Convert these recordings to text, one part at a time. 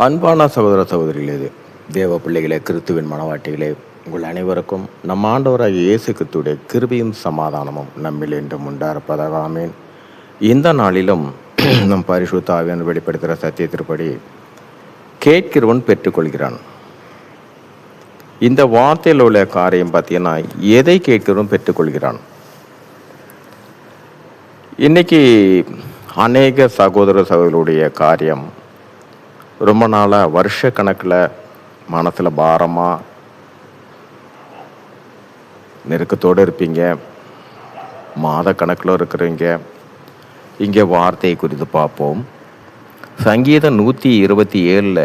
அன்பான சகோதர சகோதரிகளே தேவ பிள்ளைகளே கிறித்துவின் மனவாட்டிகளே உங்கள் அனைவருக்கும் நம் ஆண்டவராக இயேசு கிறிஸ்துடைய கிருபியும் சமாதானமும் நம்மில் என்றும் உண்டாயிருப்பதாக ஆமேன். இந்த நாளிலும் நம் பரிசுத்த வெளிப்படுத்துகிற சத்தியத்திற்படி கேட்கிறவன் பெற்றுக்கொள்கிறான். இந்த வார்த்தையில் உள்ள காரியம் பார்த்தீங்கன்னா எதை கேட்கிறவன் பெற்றுக்கொள்கிறான். இன்னைக்கு அநேக சகோதர சகோதரருடைய காரியம் ரொம்ப நாளாக வருஷ கணக்கில் மனசில் பாரமாக நெருக்கத்தோடு இருப்பீங்க. மாத கணக்கில் இருக்கிறீங்க. இங்கே வார்த்தையை குறித்து பார்ப்போம். சங்கீதம் நூற்றி இருபத்தி ஏழில்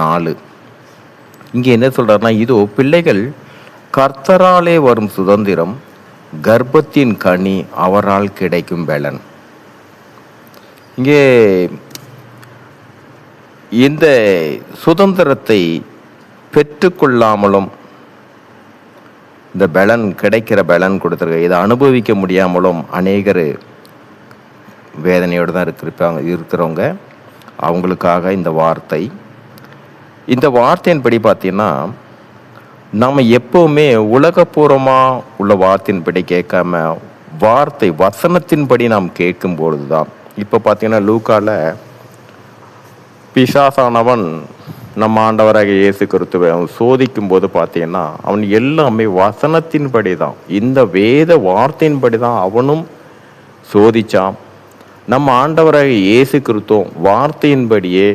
நாலு. இங்கே என்ன சொல்கிறாருன்னா இதோ பிள்ளைகள் கர்த்தராலே வரும் சுதந்திரம் கர்ப்பத்தின் கனி அவரால் கிடைக்கும் பலன். இங்கே இந்த சுதந்திரத்தை பெற்றுக்கொள்ளாமலும் இந்த பலன் கிடைக்கிற பலன் கொடுத்துருக்க இதை அனுபவிக்க முடியாமலும் அநேகர் வேதனையோடு தான் இருக்கிறப்பாங்க இருக்கிறவங்க. அவங்களுக்காக இந்த வார்த்தை. இந்த வார்த்தையின்படி பார்த்தீங்கன்னா நம்ம எப்போவுமே உலகப்பூர்வமாக உள்ள வார்த்தையின்படி கேட்காம வார்த்தை வசனத்தின்படி நாம் கேட்கும்பொழுது தான் இப்போ பார்த்தீங்கன்னா லூக்காவில் பிசாசானவன் நம்ம ஆண்டவராக இயேசு கிறிஸ்துவை அவன் சோதிக்கும் போது பார்த்தீங்கன்னா அவன் எல்லாமே வசனத்தின்படி தான் இந்த வேத வார்த்தையின்படி தான் அவனும் சோதிச்சான். நம்ம ஆண்டவராக இயேசு கிறிஸ்துவம் வார்த்தையின்படியே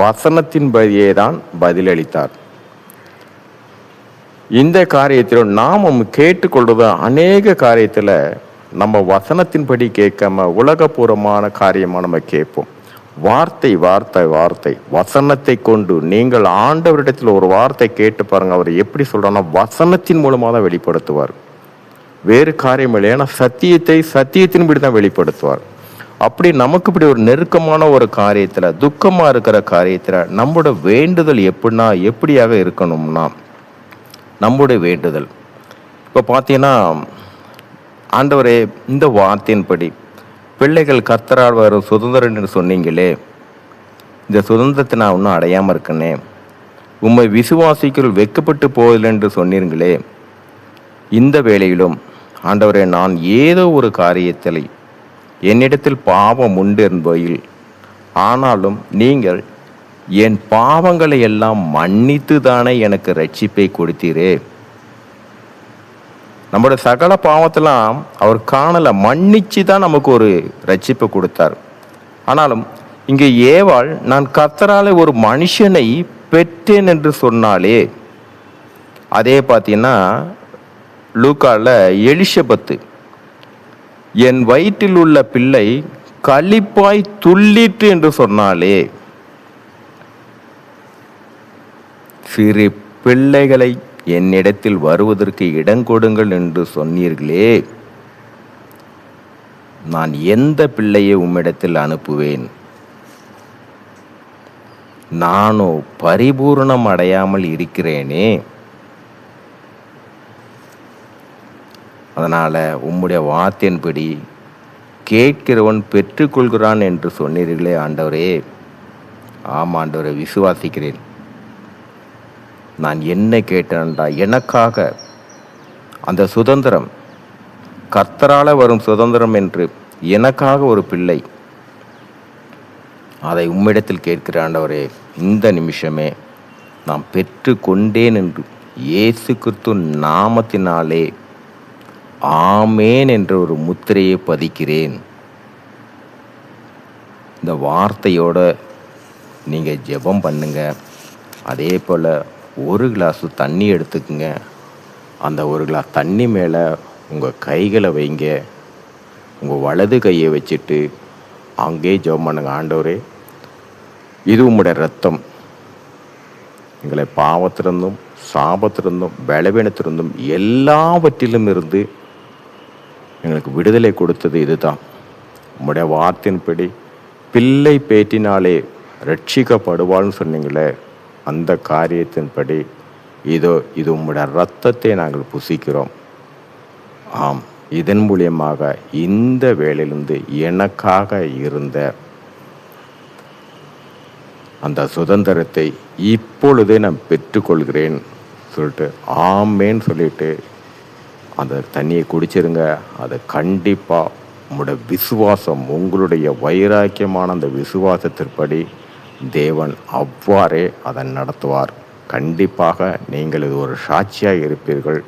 வசனத்தின்படியே தான் பதிலளித்தார். இந்த காரியத்திலும் நாம் கேட்டுக்கொள்வது அநேக காரியத்தில் நம்ம வசனத்தின்படி கேட்காம உலகபூர்வமான காரியமாக நம்ம கேட்போம். வார்த்தை வார்த்தை வார்த்தை. வசனத்தை கொண்டு நீங்கள் ஆண்டவரிடத்தில் ஒரு வார்த்தை கேட்டு பாருங்க. அவர் எப்படி சொல்றாருன்னா வசனத்தின் மூலமாக தான் வெளிப்படுத்துவார். வேறு காரியம் இல்லை. ஏன்னா சத்தியத்தை சத்தியத்தின்படி தான் வெளிப்படுத்துவார். அப்படி நமக்கு இப்படி ஒரு நெருக்கமான ஒரு காரியத்தில் துக்கமாக இருக்கிற காரியத்தில் நம்மளோட வேண்டுதல் எப்படின்னா எப்படியாக இருக்கணும்னா நம்முடைய வேண்டுதல். இப்போ பார்த்தீங்கன்னா ஆண்டவரே இந்த வார்த்தையின்படி பிள்ளைகள் கர்த்தரால் வரும் சுதந்திரன்னு சொன்னீங்களே இந்த சுதந்திரத்தை நான் ஒன்றும் அடையாமல் இருக்கனே. உம்மை விசுவாசிக்குள் வெக்கப்பட்டு போவதில்லை என்று சொன்னீர்களே இந்த வேளையிலும் ஆண்டவரே நான் ஏதோ ஒரு காரியத்தில் என்னிடத்தில் பாவம் உண்டு என்பதில் ஆனாலும் நீங்கள் என் பாவங்களை எல்லாம் மன்னித்து தானே எனக்கு ரட்சிப்பை கொடுத்தீரே. நம்மளோட சகல பாவத்தெல்லாம் அவர் காணலை மன்னிச்சு தான் நமக்கு ஒரு ரட்சிப்பை கொடுத்தார். ஆனாலும் இங்கே ஏவாள் நான் கத்தரால ஒரு மனுஷனை பெற்றேன் என்று சொன்னாலே அதே பார்த்தீங்கன்னா லூக்காவில் எலிஷபத்து என் வயிற்றில் உள்ள பிள்ளை களிப்பாய் துள்ளிற்று என்று சொன்னாலே சிறு பிள்ளைகளை என்னிடத்தில் வருவதற்கு இடங்கொடுங்கள் என்று சொன்னீர்களே. நான் எந்த பிள்ளையை உம்மிடத்தில் அனுப்புவேன்? நானோ பரிபூரணம் அடையாமல் இருக்கிறேனே. அதனால் உம்முடைய வார்த்தையின்படி கேட்கிறவன் பெற்றுக்கொள்கிறான் என்று சொன்னீர்களே ஆண்டவரே. ஆம் ஆண்டவரை விசுவாசிக்கிறேன். நான் என்ன கேட்டேன்டா எனக்காக. அந்த சுதந்திரம். கர்த்தரால வரும் சுதந்திரம் என்று எனக்காக ஒரு பிள்ளை. அதை உம்மிடத்தில் கேட்கிற ஆண்டவரே இந்த நிமிஷமே நான் பெற்று கொண்டேன் என்று இயேசு கிறிஸ்து நாமத்தினாலே ஆமேன் என்ற ஒரு முத்திரையை பதிக்கிறேன். இந்த வார்த்தையோட நீங்கள் ஜெபம் பண்ணுங்க. அதே போல் ஒரு கிளாஸ் தண்ணி எடுத்துக்குங்க. அந்த ஒரு கிளாஸ் தண்ணி மேலே உங்கள் கைகளை வைங்க. உங்கள் வலது கையை வச்சுட்டு அங்கே ஜெபம் பண்ணுங்க. ஆண்டவரே இது உம்முடைய ரத்தம். எங்களை பாவத்திலிருந்தும் சாபத்திலிருந்தும் பலவீனத்திலிருந்தும் எல்லாவற்றிலும் இருந்து எங்களுக்கு விடுதலை கொடுத்தது இதுதான். உம்முடைய வார்த்தையின்படி பிள்ளை பேட்டினாலே ரட்சிக்கப்படுவாள்னு சொன்னீங்களே அந்த காரியத்தின்படி இதோ இது உம்முடைய ரத்தத்தை நாங்கள் புசிக்கிறோம். ஆம் இதன் மூலியமாக இந்த வேலையிலிருந்து எனக்காக இருந்த அந்த சுதந்திரத்தை இப்பொழுதே நான் பெற்றுக்கொள்கிறேன் சொல்லிட்டு ஆமேன்னு சொல்லிட்டு அந்த தண்ணியை குடிச்சிருங்க. அது கண்டிப்பாக உங்களோட விசுவாசம் உங்களுடைய வைராக்கியமான அந்த விசுவாசத்திற்படி தேவன் அவ்வாறே அதை நடத்துவார். கண்டிப்பாக நீங்கள் இது ஒரு சாட்சியாக இருப்பீர்கள்.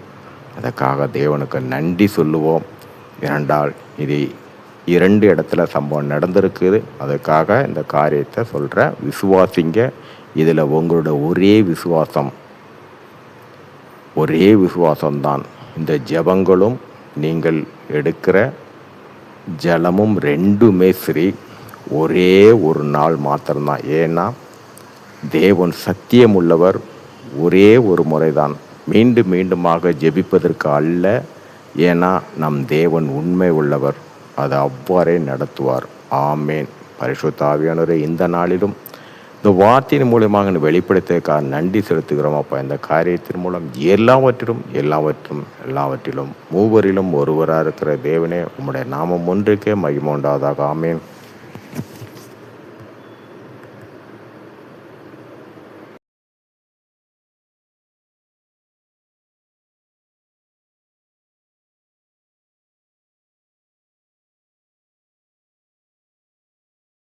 அதற்காக தேவனுக்கு நன்றி சொல்லுவோம். இரண்டால் இது இரண்டு இடத்துல சம்பவம் நடந்திருக்குது. அதுக்காக இந்த காரியத்தை சொல்கிற விசுவாசிங்க. இதில் உங்களோட ஒரே விசுவாசம். ஒரே விசுவாசம்தான். இந்த ஜெபங்களும் நீங்கள் எடுக்கிற ஜலமும் ரெண்டுமே சரி. ஒரே ஒரு நாள் மாத்திரம்தான். ஏன்னா தேவன் சத்தியம் உள்ளவர் ஒரே ஒரு முறைதான். மீண்டும் மீண்டுமாக ஜெபிப்பதற்கு அல்ல. ஏன்னா நம் தேவன் உண்மை உள்ளவர். அது அவ்வாறே நடத்துவார். ஆமேன். பரிசுத்தாவியானவரே இந்த நாளிலும் இந்த வார்த்தையின் மூலியமாக வெளிப்படுத்துவதற்காக நன்றி செலுத்துகிறோம் அப்போ. இந்த காரியத்தின் மூலம் எல்லாவற்றிலும் எல்லாவற்றும் எல்லாவற்றிலும் மூவரிலும் ஒருவராக இருக்கிற தேவனே உம்முடைய நாமம் ஒன்றுக்கே மகிமோண்டாதாக ஆமேன்.